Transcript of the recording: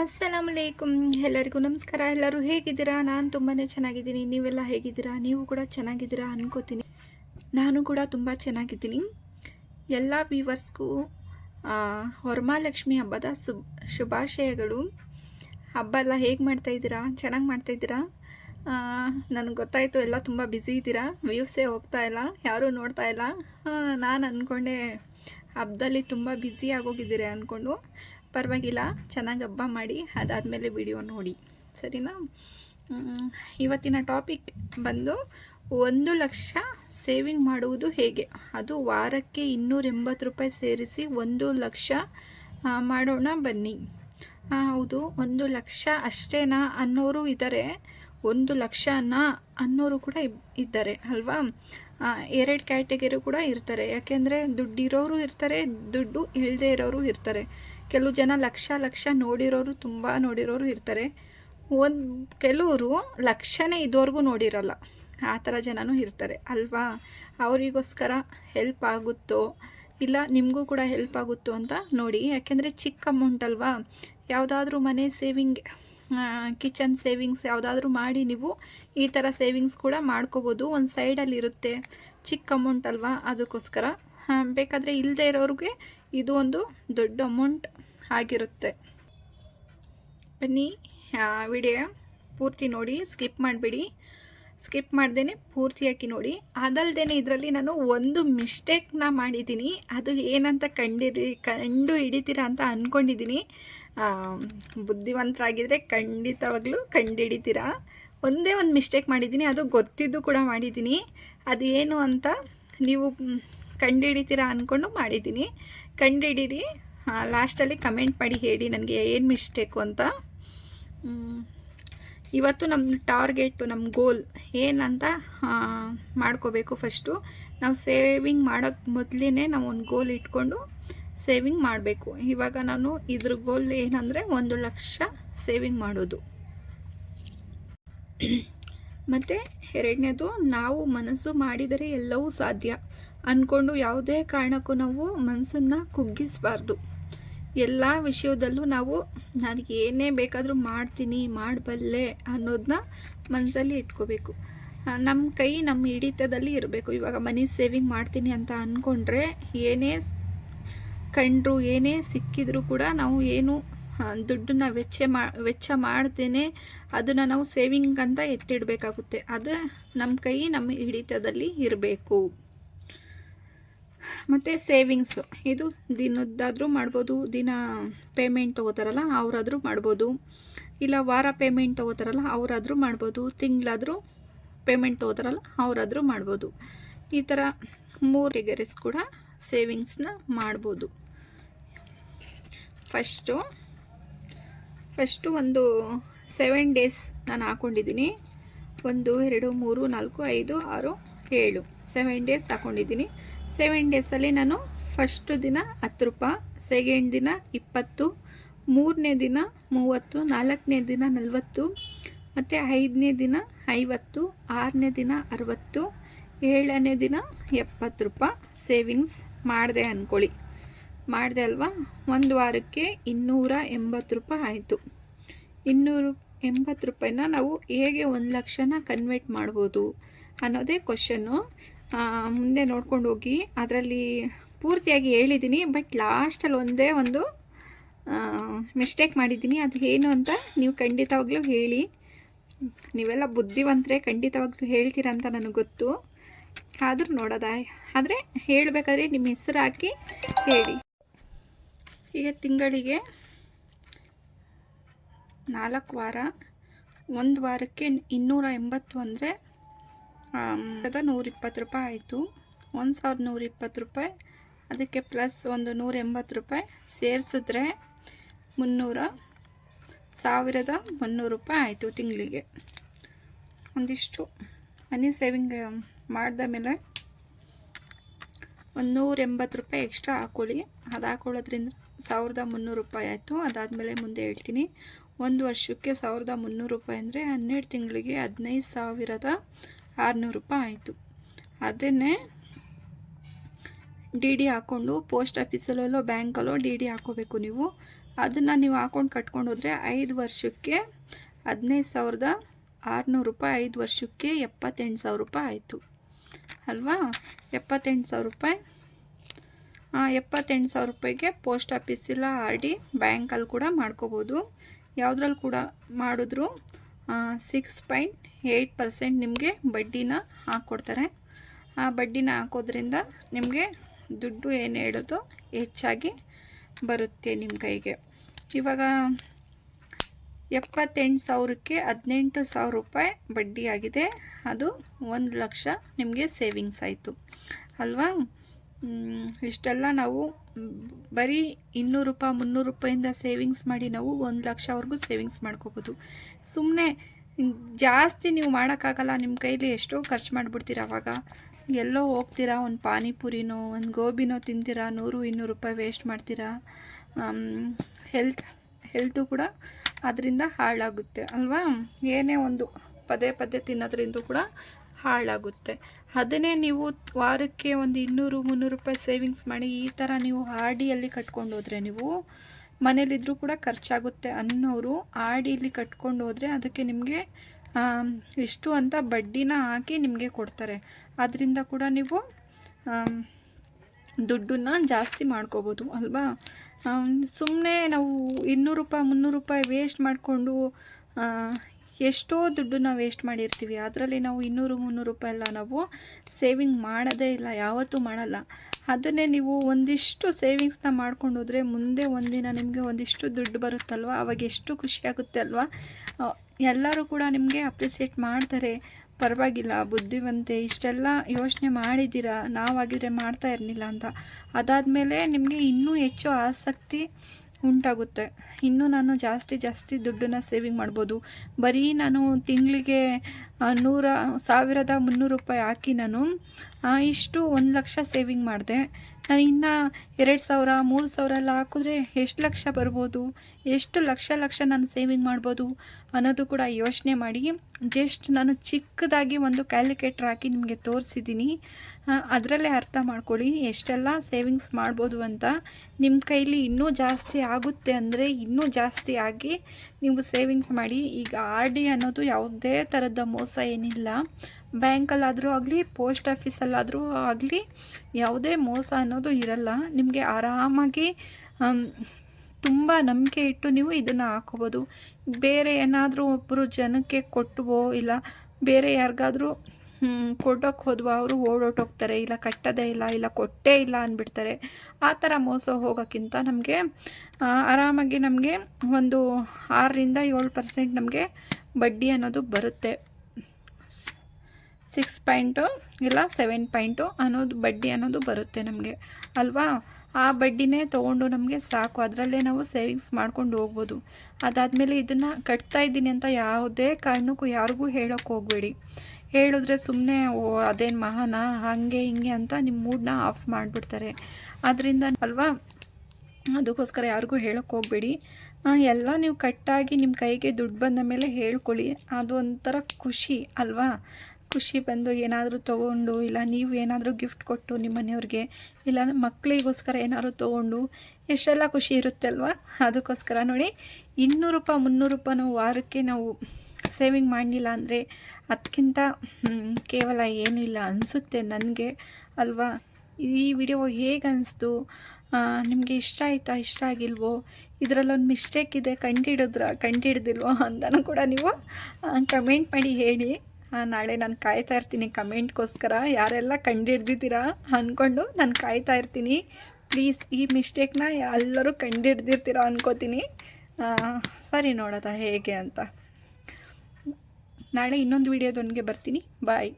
ಅಸ್ಸಲಾಮ್ ಅಲೈಕುಮ್ ಎಲ್ಲರಿಗೂ ನಮಸ್ಕಾರ. ಎಲ್ಲರೂ ಹೇಗಿದ್ದೀರಾ? ನಾನು ತುಂಬಾ ಚೆನ್ನಾಗಿದ್ದೀನಿ. ನೀವೆಲ್ಲ ಹೇಗಿದ್ದೀರಾ? ನೀವು ಕೂಡ ಚೆನ್ನಾಗಿದ್ದೀರಾ ಅನ್ಕೋತೀನಿ. ನಾನು ಕೂಡ ತುಂಬ ಚೆನ್ನಾಗಿದ್ದೀನಿ. ಎಲ್ಲ ವ್ಯೂವರ್ಸ್ಗೂ ಹೊರಮಾಲಕ್ಷ್ಮಿ ಹಬ್ಬದ ಶುಭ, ಶುಭಾಶಯಗಳು. ಹಬ್ಬ ಎಲ್ಲ ಹೇಗೆ ಮಾಡ್ತಾಯಿದ್ದೀರಾ ಚೆನ್ನಾಗಿ ಮಾಡ್ತಾಯಿದ್ದೀರಾ ನನಗೆ ಗೊತ್ತಾಯಿತು. ಎಲ್ಲ ತುಂಬ ಬ್ಯುಸಿ ಇದ್ದೀರಾ? ವ್ಯೂಸೇ ಹೋಗ್ತಾ ಇಲ್ಲ. ಯಾರೂ ನೋಡ್ತಾ ಇಲ್ಲ. ನಾನು ಅಂದ್ಕೊಂಡೆ ಹಬ್ಬದಲ್ಲಿ ತುಂಬ ಬ್ಯುಸಿ ಆಗೋಗಿದ್ದೀರಿ ಅಂದ್ಕೊಂಡು ಪರವಾಗಿಲ್ಲ, ಚೆನ್ನಾಗಿ ಹಬ್ಬ ಮಾಡಿ, ಅದಾದಮೇಲೆ ವಿಡಿಯೋ ನೋಡಿ. ಸರಿನಾ? ಇವತ್ತಿನ ಟಾಪಿಕ್ ಬಂದು ಒಂದು ಲಕ್ಷ ಸೇವಿಂಗ್ ಮಾಡುವುದು ಹೇಗೆ? ಅದು ವಾರಕ್ಕೆ ಇನ್ನೂರ ಎಂಬತ್ತು ರೂಪಾಯಿ ಸೇರಿಸಿ ಒಂದು ಲಕ್ಷ ಮಾಡೋಣ ಬನ್ನಿ. ಹೌದು, ಒಂದು ಲಕ್ಷ ಅಷ್ಟೇನಾ ಅನ್ನೋರು ಇದ್ದಾರೆ ಒಂದು ಲಕ್ಷನ ಅನ್ನೋರು ಕೂಡ ಇದ್ದಾರೆ, ಅಲ್ವಾ? ಎರಡು ಕ್ಯಾಟಗರಿ ಕೂಡ ಇರ್ತಾರೆ. ಯಾಕೆಂದರೆ ದುಡ್ಡಿರೋರು ಇರ್ತಾರೆ, ದುಡ್ಡು ಇಲ್ಲದೆ ಇರೋರು ಇರ್ತಾರೆ. ಕೆಲವು ಜನ ಲಕ್ಷ ಲಕ್ಷ ನೋಡಿರೋರು, ತುಂಬ ನೋಡಿರೋರು ಇರ್ತಾರೆ. ಒಂದು ಕೆಲವರು ಲಕ್ಷನೇ ಇದುವರೆಗೂ ನೋಡಿರಲ್ಲ, ಆ ಥರ ಜನನೂ ಇರ್ತಾರೆ. ಅಲ್ವಾ? ಅವರಿಗೋಸ್ಕರ ಹೆಲ್ಪ್ ಆಗುತ್ತೋ, ಇಲ್ಲ ನಿಮಗೂ ಕೂಡ ಹೆಲ್ಪ್ ಆಗುತ್ತೋ ಅಂತ ನೋಡಿ. ಯಾಕೆಂದರೆ ಚಿಕ್ಕ ಅಮೌಂಟ್ ಅಲ್ವಾ? ಯಾವುದಾದ್ರೂ ಮನೆ ಸೇವಿಂಗ್ ಕಿಚನ್ ಸೇವಿಂಗ್ಸ್ ಯಾವುದಾದ್ರೂ ಮಾಡಿ ನೀವು ಈ ಥರ ಸೇವಿಂಗ್ಸ್ ಕೂಡ ಮಾಡ್ಕೋಬೋದು. ಒಂದು ಸೈಡಲ್ಲಿ ಇರುತ್ತೆ ಚಿಕ್ಕ ಅಮೌಂಟ್ ಅಲ್ವಾ? ಅದಕ್ಕೋಸ್ಕರ. ಬೇಕಾದರೆ ಇಲ್ಲದೆ ಇರೋರಿಗೆ ಇದು ಒಂದು ದೊಡ್ಡ ಅಮೌಂಟ್ ಆಗಿರುತ್ತೆ. ಬನ್ನಿ ವಿಡಿಯೋ ಪೂರ್ತಿ ನೋಡಿ, ಸ್ಕಿಪ್ ಮಾಡಬೇಡಿ. ಸ್ಕಿಪ್ ಮಾಡ್ದೇ ಪೂರ್ತಿಯಾಗಿ ನೋಡಿ. ಅದಲ್ದೇ ಇದರಲ್ಲಿ ನಾನು ಒಂದು ಮಿಸ್ಟೇಕ್ನ ಮಾಡಿದ್ದೀನಿ. ಅದು ಏನಂತ ಕಂಡಿರಿ, ಕಂಡು ಹಿಡಿತೀರಾ ಅಂತ ಅಂದ್ಕೊಂಡಿದ್ದೀನಿ ಬುದ್ಧಿವಂತರಾಗಿದ್ದರೆ ಖಂಡಿತವಾಗ್ಲೂ ಕಂಡು ಹಿಡಿತೀರಾ ಒಂದೇ ಒಂದು ಮಿಸ್ಟೇಕ್ ಮಾಡಿದ್ದೀನಿ, ಅದು ಗೊತ್ತಿದ್ದು ಕೂಡ ಮಾಡಿದ್ದೀನಿ. ಅದು ಏನು ಅಂತ ನೀವು ಕಂಡು ಕಂಡುಹಿಡಿತೀರಾ ಅಂದ್ಕೊಂಡು ಮಾಡಿದ್ದೀನಿ. ಕಂಡುಹಿಡೀರಿ ಲಾಸ್ಟಲ್ಲಿ ಕಮೆಂಟ್ ಮಾಡಿ ಹೇಳಿ, ನನಗೆ ಏನು ಮಿಸ್ಟೇಕು ಅಂತ. ಇವತ್ತು ನಮ್ಮ ಟಾರ್ಗೆಟು ನಮ್ಮ ಗೋಲ್ ಏನಂತ ಮಾಡ್ಕೋಬೇಕು ಫಸ್ಟು ನಾವು ಸೇವಿಂಗ್ ಮಾಡೋಕ್ಕೆ ಮೊದಲೇ ನಾವು ಒಂದು ಗೋಲ್ ಇಟ್ಕೊಂಡು ಸೇವಿಂಗ್ ಮಾಡಬೇಕು. ಇವಾಗ ನಾನು ಇದ್ರ ಗೋಲ್ ಏನಂದರೆ ಒಂದು ಲಕ್ಷ ಸೇವಿಂಗ್ ಮಾಡೋದು. ಮತ್ತು ಎರಡನೇದು, ನಾವು ಮನಸ್ಸು ಮಾಡಿದರೆ ಎಲ್ಲವೂ ಸಾಧ್ಯ. ಅಂದ್ಕೊಂಡು ಯಾವುದೇ ಕಾರಣಕ್ಕೂ ನಾವು ಮನಸ್ಸನ್ನು ಕುಗ್ಗಿಸಬಾರ್ದು. ಎಲ್ಲ ವಿಷಯದಲ್ಲೂ ನಾವು ನನಗೆ ಏನೇ ಬೇಕಾದರೂ ಮಾಡ್ತೀನಿ, ಮಾಡಬಲ್ಲೆ ಅನ್ನೋದನ್ನ ಮನಸ್ಸಲ್ಲಿ ಇಟ್ಕೋಬೇಕು. ನಮ್ಮ ಕೈ ನಮ್ಮ ಹಿಡಿತದಲ್ಲಿ ಇರಬೇಕು. ಇವಾಗ ಮನಿ ಸೇವಿಂಗ್ ಮಾಡ್ತೀನಿ ಅಂತ ಅಂದ್ಕೊಂಡ್ರೆ ಏನೇ ಕಂಡ್ರು, ಏನೇ ಸಿಕ್ಕಿದ್ರು ಕೂಡ ನಾವು ಏನು ದುಡ್ಡನ್ನ ವೆಚ್ಚ ಮಾ, ವೆಚ್ಚ ಮಾಡ್ತೇನೆ ಅದನ್ನು ನಾವು ಸೇವಿಂಗ್ ಅಂತ ಎತ್ತಿಡಬೇಕಾಗುತ್ತೆ. ಅದು ನಮ್ಮ ಕೈ, ನಮ್ಮ ಹಿಡಿತದಲ್ಲಿ ಇರಬೇಕು. ಮತ್ತು ಸೇವಿಂಗ್ಸು ಇದು ದಿನದ್ದಾದರೂ ಮಾಡ್ಬೋದು, ದಿನ ಪೇಮೆಂಟ್ ತೊಗೋತಾರಲ್ಲ, ಅವರಾದರೂ ಮಾಡ್ಬೋದು. ಇಲ್ಲ ವಾರ ಪೇಮೆಂಟ್ ತೊಗೋತಾರಲ್ಲ, ಅವರಾದರೂ ಮಾಡ್ಬೋದು. ತಿಂಗಳಾದರೂ ಪೇಮೆಂಟ್ ತೊಗೋತಾರಲ್ಲ, ಅವರಾದರೂ ಮಾಡ್ಬೋದು. ಈ ಥರ ಮೂರು ಕೆಗರೀಸ್ ಕೂಡ ಸೇವಿಂಗ್ಸ್ನ ಮಾಡ್ಬೋದು. ಫಸ್ಟು ಫಸ್ಟು ಒಂದು ಸೆವೆನ್ ಡೇಸ್ ನಾನು ಹಾಕ್ಕೊಂಡಿದ್ದೀನಿ ಒಂದು, ಎರಡು, ಮೂರು, ನಾಲ್ಕು, ಐದು, ಆರು, ಏಳು. ಸೆವೆನ್ ಡೇಸ್ ಹಾಕ್ಕೊಂಡಿದ್ದೀನಿ ಸೆವೆನ್ ಡೇಸಲ್ಲಿ ನಾನು ಫಸ್ಟು ದಿನ ಹತ್ತು ರೂಪಾಯಿ ಸೆಕೆಂಡ್ ದಿನ ಇಪ್ಪತ್ತು, ಮೂರನೇ ದಿನ ಮೂವತ್ತು, ನಾಲ್ಕನೇ ದಿನ ನಲವತ್ತು, ಮತ್ತು ಐದನೇ ದಿನ ಐವತ್ತು, ಆರನೇ ದಿನ ಅರವತ್ತು, ಏಳನೇ ದಿನ ಎಪ್ಪತ್ತು ರೂಪಾಯಿ ಸೇವಿಂಗ್ಸ್ ಮಾಡಿದೆ ಅಂದ್ಕೊಳ್ಳಿ ಮಾಡಿದೆ ಅಲ್ವಾ? ಒಂದು ವಾರಕ್ಕೆ ಇನ್ನೂರ ಎಂಬತ್ತು ರೂಪಾಯಿ ಆಯಿತು. ಇನ್ನೂರು ಎಂಬತ್ತು ರೂಪಾಯಿನ ನಾವು ಹೇಗೆ ಒಂದು ಲಕ್ಷನ ಕನ್ವರ್ಟ್ ಮಾಡ್ಬೋದು ಅನ್ನೋದೇ ಕ್ವಶನ್ನು ಮುಂದೆ ನೋಡ್ಕೊಂಡು ಹೋಗಿ. ಅದರಲ್ಲಿ ಪೂರ್ತಿಯಾಗಿ ಹೇಳಿದ್ದೀನಿ ಬಟ್ ಲಾಸ್ಟಲ್ಲಿ ಒಂದೇ ಒಂದು ಮಿಸ್ಟೇಕ್ ಮಾಡಿದ್ದೀನಿ ಅದು ಏನು ಅಂತ ನೀವು ಖಂಡಿತವಾಗ್ಲೂ ಹೇಳಿ. ನೀವೆಲ್ಲ ಬುದ್ಧಿವಂತರೆ ಖಂಡಿತವಾಗ್ಲೂ ಹೇಳ್ತೀರ ಅಂತ ನನಗೆ ಗೊತ್ತು. ಆದರೂ ನೋಡೋದ? ಆದರೆ ಹೇಳಬೇಕಾದ್ರೆ ನಿಮ್ಮ ಹೆಸರು ಹಾಕಿ ಹೇಳಿ. ಈಗ ತಿಂಗಳಿಗೆ ನಾಲ್ಕು ವಾರ, ಒಂದು ವಾರಕ್ಕೆ ಇನ್ನೂರ ಎಂಬತ್ತು ಅಂದರೆ ನೂರಿಪ್ಪತ್ತು ರೂಪಾಯಿ ಆಯಿತು. ಒಂದು ಸಾವಿರದ ನೂರಿಪ್ಪತ್ತು ರೂಪಾಯಿ, ಅದಕ್ಕೆ ಪ್ಲಸ್ ಒಂದು ನೂರ ಎಂಬತ್ತು ರೂಪಾಯಿ ಸೇರಿಸಿದ್ರೆ ಮುನ್ನೂರ ಸಾವಿರದ ಮುನ್ನೂರು ರೂಪಾಯಿ ಆಯಿತು ತಿಂಗಳಿಗೆ. ಒಂದಿಷ್ಟು ಮನಿ ಸೇವಿಂಗ್ ಮಾಡಿದ ಮೇಲೆ ಒಂದು ನೂರ ಎಂಬತ್ತು ರೂಪಾಯಿ ಎಕ್ಸ್ಟ್ರಾ ಹಾಕ್ಕೊಳ್ಳಿ ಅದು ಹಾಕೊಳ್ಳೋದ್ರಿಂದ ಸಾವಿರದ ಮುನ್ನೂರು ರೂಪಾಯಿ ಆಯಿತು. ಅದಾದಮೇಲೆ ಮುಂದೆ ಹೇಳ್ತೀನಿ. ಒಂದು ವರ್ಷಕ್ಕೆ ಸಾವಿರದ ಮುನ್ನೂರು ರೂಪಾಯಿ ಅಂದರೆ ಹನ್ನೆರಡು ತಿಂಗಳಿಗೆ ಹದಿನೈದು ಸಾವಿರದ ಆರುನೂರು ರೂಪಾಯಿ ಆಯಿತು. ಅದನ್ನೇ ಡಿ ಡಿ ಹಾಕ್ಕೊಂಡು ಪೋಸ್ಟ್ ಆಫೀಸಲ್ಲೋ ಬ್ಯಾಂಕಲ್ಲೋ ಡಿ ಡಿ ಹಾಕ್ಕೋಬೇಕು ನೀವು. ಅದನ್ನು ನೀವು ಹಾಕೊಂಡು ಕಟ್ಕೊಂಡು ಹೋದರೆ ಐದು ವರ್ಷಕ್ಕೆ ಹದಿನೈದು ಸಾವಿರದ ಆರುನೂರು ರೂಪಾಯಿ, ಐದು ವರ್ಷಕ್ಕೆ ಎಪ್ಪತ್ತೆಂಟು ಸಾವಿರ ರೂಪಾಯಿ ಆಯಿತು. ಅಲ್ವಾ? ಎಪ್ಪತ್ತೆಂಟು ಸಾವಿರ ರೂಪಾಯಿ. ಎಪ್ಪತ್ತೆಂಟು ಸಾವಿರ ರೂಪಾಯಿಗೆ ಪೋಸ್ಟ್ ಆಫೀಸ್ ಇಲ್ಲ, ಆರ್ ಡಿ, ಬ್ಯಾಂಕಲ್ಲಿ ಕೂಡ ಮಾಡ್ಕೋಬೋದು. ಯಾವುದ್ರಲ್ಲಿ ಕೂಡ ಮಾಡಿದ್ರು ಸಿಕ್ಸ್ ಪಾಯಿಂಟ್ ಏಯ್ಟ್ ಪರ್ಸೆಂಟ್ ನಿಮಗೆ ಬಡ್ಡಿನ ಹಾಕ್ಕೊಡ್ತಾರೆ ಆ ಬಡ್ಡಿನ ಹಾಕೋದ್ರಿಂದ ನಿಮಗೆ ದುಡ್ಡು ಏನು ಹೇಳೋದು ಹೆಚ್ಚಾಗಿ ಬರುತ್ತೆ ನಿಮ್ಮ ಕೈಗೆ. ಇವಾಗ ಎಪ್ಪತ್ತೆಂಟು ಸಾವಿರಕ್ಕೆ ಹದಿನೆಂಟು ಸಾವಿರ ರೂಪಾಯಿ ಬಡ್ಡಿ ಆಗಿದೆ ಅದು ಒಂದು ಲಕ್ಷ ನಿಮಗೆ ಸೇವಿಂಗ್ಸ್ ಆಯಿತು. ಅಲ್ವಾ? ಇಷ್ಟೆಲ್ಲ ನಾವು ಬರೀ ಇನ್ನೂರು ರೂಪಾಯಿ, ಮುನ್ನೂರು ರೂಪಾಯಿಂದ ಸೇವಿಂಗ್ಸ್ ಮಾಡಿ ನಾವು ಒಂದು ಲಕ್ಷವರೆಗೂ ಸೇವಿಂಗ್ಸ್ ಮಾಡ್ಕೋಬೋದು. ಸುಮ್ಮನೆ ಜಾಸ್ತಿ ನೀವು ಮಾಡೋಕ್ಕಾಗಲ್ಲ, ನಿಮ್ಮ ಕೈಲಿ ಎಷ್ಟೋ ಖರ್ಚು ಮಾಡಿಬಿಡ್ತೀರ ಅವಾಗ. ಎಲ್ಲೋ ಹೋಗ್ತೀರಾ, ಒಂದು ಪಾನಿಪುರಿನೋ, ಒಂದು ಗೋಬಿನೋ ತಿಂತೀರಾ, ನೂರು, ಇನ್ನೂರು ರೂಪಾಯಿ ವೇಸ್ಟ್ ಮಾಡ್ತೀರಾ. ಹೆಲ್ತ್ ಹೆಲ್ತು ಕೂಡ ಅದರಿಂದ ಹಾಳಾಗುತ್ತೆ, ಅಲ್ವಾ? ಏನೇ ಒಂದು ಪದೇ ಪದೇ ತಿನ್ನೋದ್ರಿಂದ ಕೂಡ ಹಾಳಾಗುತ್ತೆ. ಅದನ್ನೇ ನೀವು ವಾರಕ್ಕೆ ಒಂದು ಇನ್ನೂರು, ಮುನ್ನೂರು ರೂಪಾಯಿ ಸೇವಿಂಗ್ಸ್ ಮಾಡಿ ಈ ಥರ ನೀವು ಆರ್ ಡಿಯಲ್ಲಿ ಕಟ್ಕೊಂಡು ಹೋದರೆ ನೀವು ಮನೇಲಿದ್ದರೂ ಕೂಡ ಖರ್ಚಾಗುತ್ತೆ ಅನ್ನೋರು ಆರ್ ಡಿಯಲ್ಲಿ ಕಟ್ಕೊಂಡು ಹೋದರೆ ಅದಕ್ಕೆ ನಿಮಗೆ ಇಷ್ಟು ಅಂತ ಬಡ್ಡಿನ ಹಾಕಿ ನಿಮಗೆ ಕೊಡ್ತಾರೆ. ಅದರಿಂದ ಕೂಡ ನೀವು ದುಡ್ಡನ್ನ ಜಾಸ್ತಿ ಮಾಡ್ಕೋಬೋದು, ಅಲ್ವಾ? ಸುಮ್ಮನೆ ನಾವು ಇನ್ನೂರು ರೂಪಾಯಿ, ಮುನ್ನೂರು ರೂಪಾಯಿ ವೇಸ್ಟ್ ಮಾಡಿಕೊಂಡು ಎಷ್ಟೋ ದುಡ್ಡನ್ನ ವೇಸ್ಟ್ ಮಾಡಿರ್ತೀವಿ. ಅದರಲ್ಲಿ ನಾವು ಇನ್ನೂರು, ಮುನ್ನೂರು ರೂಪಾಯಿ ಎಲ್ಲ ನಾವು ಸೇವಿಂಗ್ ಮಾಡೋದೇ ಇಲ್ಲ, ಯಾವತ್ತೂ ಮಾಡಲ್ಲ. ಅದನ್ನೇ ನೀವು ಒಂದಿಷ್ಟು ಸೇವಿಂಗ್ಸ್ನ ಮಾಡ್ಕೊಂಡು ಹೋದರೆ ಮುಂದೆ ಒಂದಿನ ನಿಮಗೆ ಒಂದಿಷ್ಟು ದುಡ್ಡು ಬರುತ್ತಲ್ವ? ಅವಾಗ ಎಷ್ಟು ಖುಷಿಯಾಗುತ್ತೆ ಅಲ್ವಾ? ಎಲ್ಲರೂ ಕೂಡ ನಿಮಗೆ ಅಪ್ರಿಸಿಯೇಟ್ ಮಾಡ್ತಾರೆ. ಪರವಾಗಿಲ್ಲ, ಬುದ್ಧಿವಂತೆ, ಇಷ್ಟೆಲ್ಲ ಯೋಚನೆ ಮಾಡಿದ್ದೀರಾ? ನಾವಾಗಿದ್ರೆ ಮಾಡ್ತಾ ಇರಲಿಲ್ಲ ಅಂತ. ಅದಾದಮೇಲೆ ನಿಮಗೆ ಇನ್ನೂ ಹೆಚ್ಚು ಆಸಕ್ತಿ ಉಂಟಾಗುತ್ತೆ. ಇನ್ನೂ ನಾನು ಜಾಸ್ತಿ ಜಾಸ್ತಿ ದುಡ್ಡನ್ನು ಸೇವಿಂಗ್ ಮಾಡ್ಬೋದು. ಬರೀ ನಾನು ತಿಂಗಳಿಗೆ ನೂರ, ಸಾವಿರದ ಮುನ್ನೂರು ರೂಪಾಯಿ ಹಾಕಿ ನಾನು ಇಷ್ಟು ಒಂದು ಲಕ್ಷ ಸೇವಿಂಗ್ ಮಾಡಿದೆ. ನಾನು ಇನ್ನು ಎರಡು ಸಾವಿರ, ಮೂರು ಸಾವಿರ ಎಲ್ಲ ಹಾಕಿದ್ರೆ ಎಷ್ಟು ಲಕ್ಷ ಬರ್ಬೋದು? ಎಷ್ಟು ಲಕ್ಷ ಲಕ್ಷ ನಾನು ಸೇವಿಂಗ್ ಮಾಡ್ಬೋದು ಅನ್ನೋದು ಕೂಡ ಯೋಚನೆ ಮಾಡಿ ಜಸ್ಟ್ ನಾನು ಚಿಕ್ಕದಾಗಿ ಒಂದು ಕ್ಯಾಲ್ಕುಲೇಟ್ರ್ ಹಾಕಿ ನಿಮಗೆ ತೋರಿಸಿದ್ದೀನಿ ಅದರಲ್ಲೇ ಅರ್ಥ ಮಾಡ್ಕೊಳ್ಳಿ ಎಷ್ಟೆಲ್ಲ ಸೇವಿಂಗ್ಸ್ ಮಾಡ್ಬೋದು ಅಂತ. ನಿಮ್ಮ ಕೈಲಿ ಇನ್ನೂ ಜಾಸ್ತಿ ಆಗುತ್ತೆ ಅಂದರೆ ಇನ್ನೂ ಜಾಸ್ತಿ ಆಗಿ ನೀವು ಸೇವಿಂಗ್ಸ್ ಮಾಡಿ. ಈಗ ಆರ್ ಡಿ ಅನ್ನೋದು ಯಾವುದೇ ಥರದ ಮೋಸ ಏನಿಲ್ಲ. ಬ್ಯಾಂಕಲ್ಲಾದರೂ ಆಗಲಿ, ಪೋಸ್ಟ್ ಆಫೀಸಲ್ಲಾದರೂ ಆಗಲಿ, ಯಾವುದೇ ಮೋಸ ಅನ್ನೋದು ಇರಲ್ಲ. ನಿಮಗೆ ಆರಾಮಾಗಿ ತುಂಬ ನಂಬಿಕೆ ಇಟ್ಟು ನೀವು ಇದನ್ನು ಹಾಕೋಬೋದು. ಬೇರೆ ಏನಾದರೂ ಒಬ್ಬರು ಜನಕ್ಕೆ ಕೊಟ್ಟುವೋ ಇಲ್ಲ, ಬೇರೆ ಯಾರಿಗಾದರೂ ಕೊಡೋಕ್ಕೆ ಹೋದ್ವೋ, ಅವರು ಓಡೋಟೋಗ್ತಾರೆ ಇಲ್ಲ ಕಟ್ಟೋದೇ ಇಲ್ಲ ಇಲ್ಲ ಕೊಟ್ಟೇ ಇಲ್ಲ ಅಂದ್ಬಿಡ್ತಾರೆ ಆ ಥರ ಮೋಸ ಹೋಗೋಕ್ಕಿಂತ ನಮಗೆ ಆರಾಮಾಗಿ ನಮಗೆ ಒಂದು ಆರರಿಂದ ಏಳು ಪರ್ಸೆಂಟ್ ನಮಗೆ ಬಡ್ಡಿ ಅನ್ನೋದು ಬರುತ್ತೆ. ಸಿಕ್ಸ್ ಪಾಯಿಂಟು ಇಲ್ಲ ಸೆವೆನ್ ಪಾಯಿಂಟು ಅನ್ನೋದು ಬಡ್ಡಿ ಅನ್ನೋದು ಬರುತ್ತೆ ನಮಗೆ, ಅಲ್ವಾ? ಆ ಬಡ್ಡಿನೇ ತೊಗೊಂಡು ನಮಗೆ ಸಾಕು. ಅದರಲ್ಲೇ ನಾವು ಸೇವಿಂಗ್ಸ್ ಮಾಡ್ಕೊಂಡು ಹೋಗ್ಬೋದು. ಅದಾದಮೇಲೆ ಇದನ್ನು ಕಟ್ತಾ ಇದ್ದೀನಿ ಅಂತ ಯಾವುದೇ ಕಾರಣಕ್ಕೂ ಯಾರಿಗೂ ಹೇಳೋಕ್ಕೆ ಹೋಗಬೇಡಿ. ಹೇಳಿದ್ರೆ ಸುಮ್ಮನೆ ಓ, ಅದೇನು ಮಹಾನ, ಹಾಗೆ ಹಿಂಗೆ ಅಂತ ನಿಮ್ಮ ಮೂಡನ್ನ ಆಫ್ ಮಾಡಿಬಿಡ್ತಾರೆ. ಅದರಿಂದ ಅಲ್ವಾ? ಅದಕ್ಕೋಸ್ಕರ ಯಾರಿಗೂ ಹೇಳೋಕ್ಕೆ ಹೋಗಬೇಡಿ. ಎಲ್ಲ ನೀವು ಕಟ್ಟಾಗಿ ನಿಮ್ಮ ಕೈಗೆ ದುಡ್ಡು ಬಂದ ಮೇಲೆ ಹೇಳ್ಕೊಳ್ಳಿ. ಅದು ಒಂಥರ ಖುಷಿ, ಅಲ್ವಾ? ಖುಷಿ ಬಂದು ಏನಾದರೂ ತೊಗೊಂಡು, ಇಲ್ಲ ನೀವು ಏನಾದರೂ ಗಿಫ್ಟ್ ಕೊಟ್ಟು ನಿಮ್ಮ ಮನೆಯವ್ರಿಗೆ ಇಲ್ಲ ಮಕ್ಕಳಿಗೋಸ್ಕರ ಏನಾದರೂ ತೊಗೊಂಡು, ಎಷ್ಟೆಲ್ಲ ಖುಷಿ ಇರುತ್ತೆ ಅಲ್ವಾ ಅದಕ್ಕೋಸ್ಕರ ನೋಡಿ ಇನ್ನೂರು ರೂಪಾಯಿ ಮುನ್ನೂರು ರೂಪಾಯಿ ವಾರಕ್ಕೆ ನಾವು ಸೇವಿಂಗ್ ಮಾಡಲಿಲ್ಲ ಅಂದರೆ ಅದಕ್ಕಿಂತ ಕೇವಲ ಏನೂ ಇಲ್ಲ ಅನಿಸುತ್ತೆ ನನಗೆ, ಅಲ್ವಾ? ಈ ವಿಡಿಯೋ ಹೇಗೆ ಅನ್ನಿಸ್ತು ನಿಮಗೆ ಇಷ್ಟ ಆಯಿತಾ? ಇಷ್ಟ ಆಗಿಲ್ವೋ? ಇದರಲ್ಲೊಂದು ಮಿಸ್ಟೇಕ್ ಇದೆ, ಕಂಡಿಡಿದ್ರ, ಕಂಡಿಡ್ದಿಲ್ವೋ ಅಂತಲೂ ಕೂಡ ನೀವು ಕಮೆಂಟ್ ಮಾಡಿ ಹೇಳಿ. ನಾಳೆ ನಾನು ಕಾಯ್ತಾ ಇರ್ತೀನಿ. ಕಮೆಂಟ್ಗೋಸ್ಕರ ಯಾರೆಲ್ಲ ಕಂಡಿಡ್ದಿದ್ದೀರಾ ಅಂದ್ಕೊಂಡು ನಾನು ಕಾಯ್ತಾ ಇರ್ತೀನಿ. ಪ್ಲೀಸ್, ಈ ಮಿಸ್ಟೇಕ್ನ ಎಲ್ಲರೂ ಕಂಡಿಡ್ದಿರ್ತೀರ ಅನ್ಕೋತೀನಿ. ಸರಿ ನೋಡೋದ ಹೇಗೆ ಅಂತ. ನಾಳೆ ಇನ್ನೊಂದು ವೀಡಿಯೋದೊಂದಿಗೆ ಬರ್ತೀನಿ. ಬಾಯ್.